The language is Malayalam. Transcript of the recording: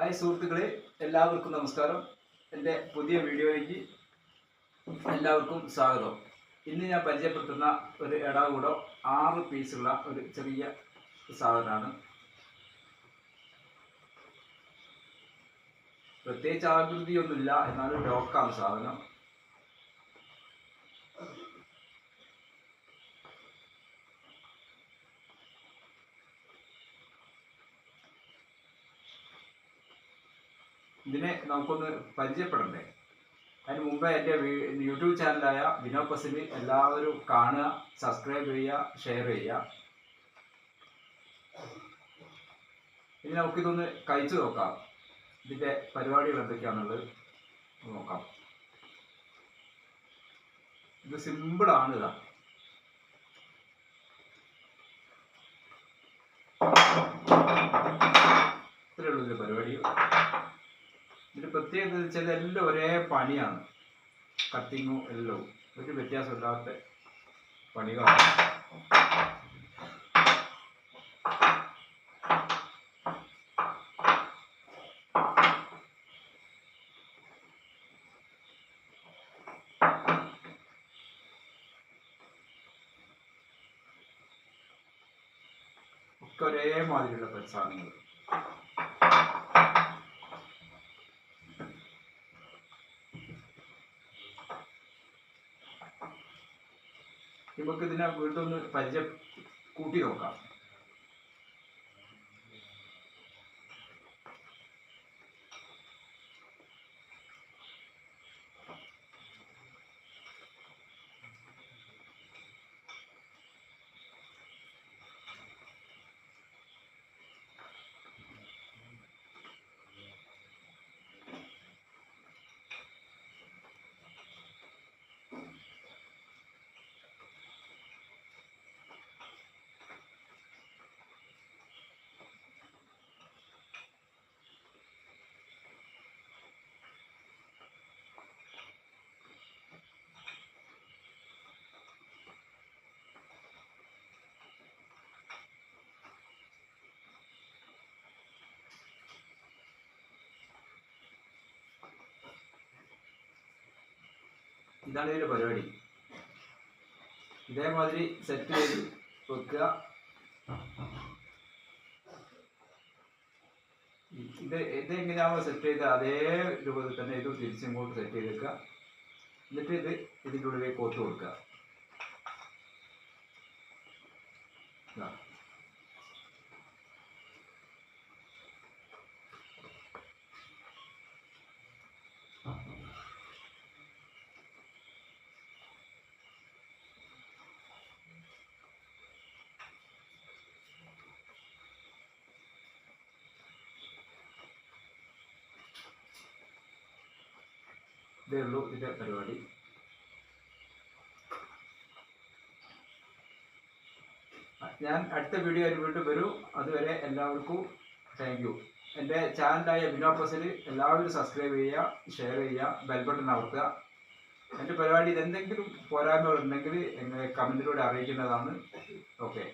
ഹായ് സുഹൃത്തുക്കളെ എല്ലാവർക്കും നമസ്കാരം. എന്റെ പുതിയ വീഡിയോയിലേക്ക് എല്ലാവർക്കും സ്വാഗതം. ഇന്ന് ഞാൻ പരിചയപ്പെടുത്തുന്ന ഒരു ഇടാകൂടം ആറ് പീസുള്ള ഒരു ചെറിയ സാധനമാണ്. പ്രത്യേകിച്ച് ആകൃതിയൊന്നുമില്ല എന്നാലും ലോക്കാണ് സാധനം. ഇതിനെ നമുക്കൊന്ന് പരിചയപ്പെടണ്ടേ. അതിന് മുമ്പേ എന്റെ യൂട്യൂബ് ചാനലായ വിനോ പസിലി എല്ലാവരും കാണുക സബ്സ്ക്രൈബ് ചെയ്യുക ഷെയർ ചെയ്യുക. ഇനി നമുക്കിതൊന്ന് കഴിച്ചു നോക്കാം. ഇതിന്റെ പരിപാടികൾ എന്തൊക്കെയാണെന്നുള്ളത് നോക്കാം. ഇത് സിമ്പിളാണ് ഇതാ ഇത്രയേ ഉള്ളൂ ഇതിന്റെ പരിപാടി ഇതിന്റെ പ്രത്യേകത വെച്ചാൽ എല്ലാം ഒരേ പണിയാണ്. കട്ടിങ്ങും എല്ലാം. ഒരു വ്യത്യാസമില്ലാത്ത പണികളാണ്. ഒക്കെ ഒരേ മാതിരിയുള്ള സാധനങ്ങൾ നമുക്ക് ഇതിനെ വീണ്ടും ഒന്ന് പരിചയം കൂട്ടി നോക്കാം. ഇതാണ് ഇതിന്റെ പരിപാടി. ഇതേമാതിരി സെറ്റ് ചെയ്ത് വെക്കുക. ഇത് ഇത് എങ്ങനെയാണോ സെറ്റ് ചെയ്ത അതേ രൂപത്തിൽ തന്നെ ഇത് തിരിച്ചിങ്ങോട്ട് സെറ്റ് ചെയ്ത് വെക്കുക. എന്നിട്ട് ഇത് ഇതിന്റെ ഉള്ളിലേക്ക് കോത്ത് കൊടുക്കുക. ഇതാ. ഉള്ളൂ പരിപാടി. ഞാൻ അടുത്ത വീഡിയോ ആയിട്ട് വീണ്ടും വരും. അതുവരെ എല്ലാവർക്കും താങ്ക് യു എന്റെ ചാനലായ ബിനോപ്പസിൽ എല്ലാവരും സബ്സ്ക്രൈബ് ചെയ്യുക ഷെയർ ചെയ്യുക ബെൽ ബട്ടൺ അമർത്തുക. എന്റെ പരിപാടിയിൽ എന്തെങ്കിലും പോരായ്മകൾ ഉണ്ടെങ്കിൽ എന്നെ കമന്റിലൂടെ അറിയിക്കേണ്ടതാണ്. ഓക്കെ